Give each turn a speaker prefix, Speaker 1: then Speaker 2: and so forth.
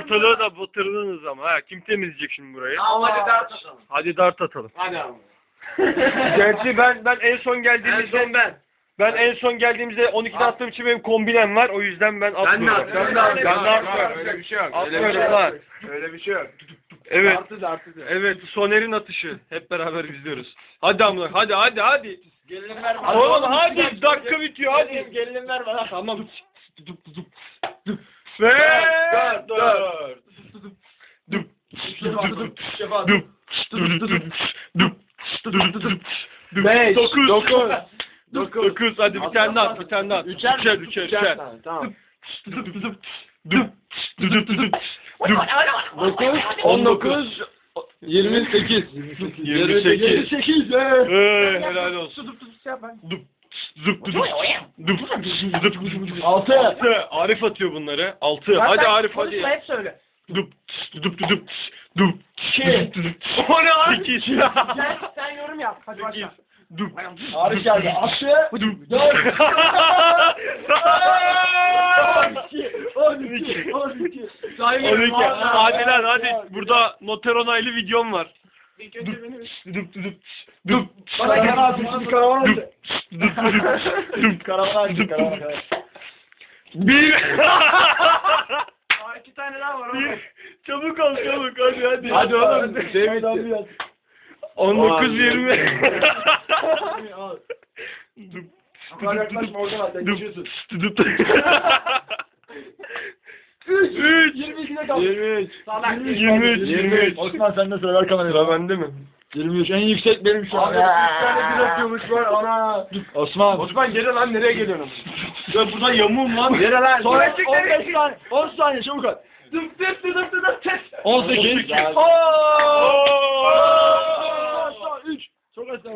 Speaker 1: ortalığı da batırdınız ama ha. Kim temizleyecek şimdi burayı?
Speaker 2: Ama hadi dert atalım.
Speaker 1: Hadi dart atalım.
Speaker 2: Hadi abi.
Speaker 1: Gerçi ben ben en son
Speaker 2: En
Speaker 1: geldiğimizde
Speaker 2: son ben.
Speaker 1: ben en son geldiğimizde 12'de attığım için benim kombinem var. O yüzden ben atmıyorum.
Speaker 2: de at, ben de at.
Speaker 1: Ben de atmıyorum.
Speaker 3: Öyle bir şey yok.
Speaker 1: Atmıyorum lan.
Speaker 3: Öyle bir şey yok.
Speaker 1: Evet.
Speaker 2: Artı da artı da.
Speaker 1: Evet, Soner'in atışı. Hep beraber izliyoruz. Hadi amına, hadi hadi hadi.
Speaker 2: Gelinim ver bana.
Speaker 1: Oğlum hadi, dakika bitiyor hadi.
Speaker 2: Gelinim ver bana.
Speaker 1: Tamam.
Speaker 2: Dört, dört.
Speaker 1: Dup. Dup. Dup.
Speaker 2: Beş,
Speaker 1: Dokuz.
Speaker 2: dokuz.
Speaker 1: Dokuz. Hadi bir tane daha at, bir tane daha at.
Speaker 2: Üçer,
Speaker 1: üçer, üçer. üçer.
Speaker 2: Tamam. Dokuz, on dokuz, yirmi sekiz.
Speaker 1: Yirmi sekiz.
Speaker 2: Yirmi sekiz.
Speaker 1: Ee, helal olsun. Dup. Dup. Dup. Dup. Dup. Dup.
Speaker 2: Altı.
Speaker 1: Altı. Arif atıyor bunları. Altı. Hadi Arif hadi.
Speaker 4: Konuşma hep söyle.
Speaker 1: Dup. Dup. Dup. Dup.
Speaker 2: İki.
Speaker 1: O ne abi? Sekiz.
Speaker 4: Sen, sen yorum yap. Hadi başla.
Speaker 1: Dup.
Speaker 2: Arif geldi. Altı.
Speaker 1: Dup.
Speaker 2: Dört.
Speaker 1: On
Speaker 2: iki. On iki.
Speaker 1: On iki. Hadi lan hadi. Burada noter onaylı videom var.
Speaker 4: İlk önce beni
Speaker 1: Dup dup dup.
Speaker 2: Bana karavan. Siz karavan atın.
Speaker 1: Dup dup dup.
Speaker 2: Karavan.
Speaker 1: Dup,
Speaker 2: Karavan atın.
Speaker 1: Bir.
Speaker 4: Aa, iki tane daha var.
Speaker 1: Bir. Çabuk ol çabuk hadi hadi.
Speaker 2: Hadi oğlum.
Speaker 1: Şey
Speaker 2: bitti.
Speaker 1: 19 20.
Speaker 2: Al.
Speaker 1: Dup.
Speaker 2: Yukarı yaklaşma oradan at. Sen geçiyorsun.
Speaker 1: Dup.
Speaker 2: 23.
Speaker 4: Salak.
Speaker 1: 23. 23.
Speaker 2: Osman sen de söyler kamerayı.
Speaker 1: Ya bende mi?
Speaker 2: 23. En yüksek benim şu an.
Speaker 3: Abi 3 tane bir var ana.
Speaker 2: Osman.
Speaker 3: Osman geri lan nereye geliyorsun?
Speaker 1: Ya buradan yamuğum lan.
Speaker 2: Geri lan.
Speaker 4: Sonra
Speaker 2: 15 saniye. 10 saniye çabuk at.
Speaker 4: Dım dım dım dım dım test.
Speaker 2: 18.
Speaker 1: 18.
Speaker 2: Ooo. 3. Çok az daha.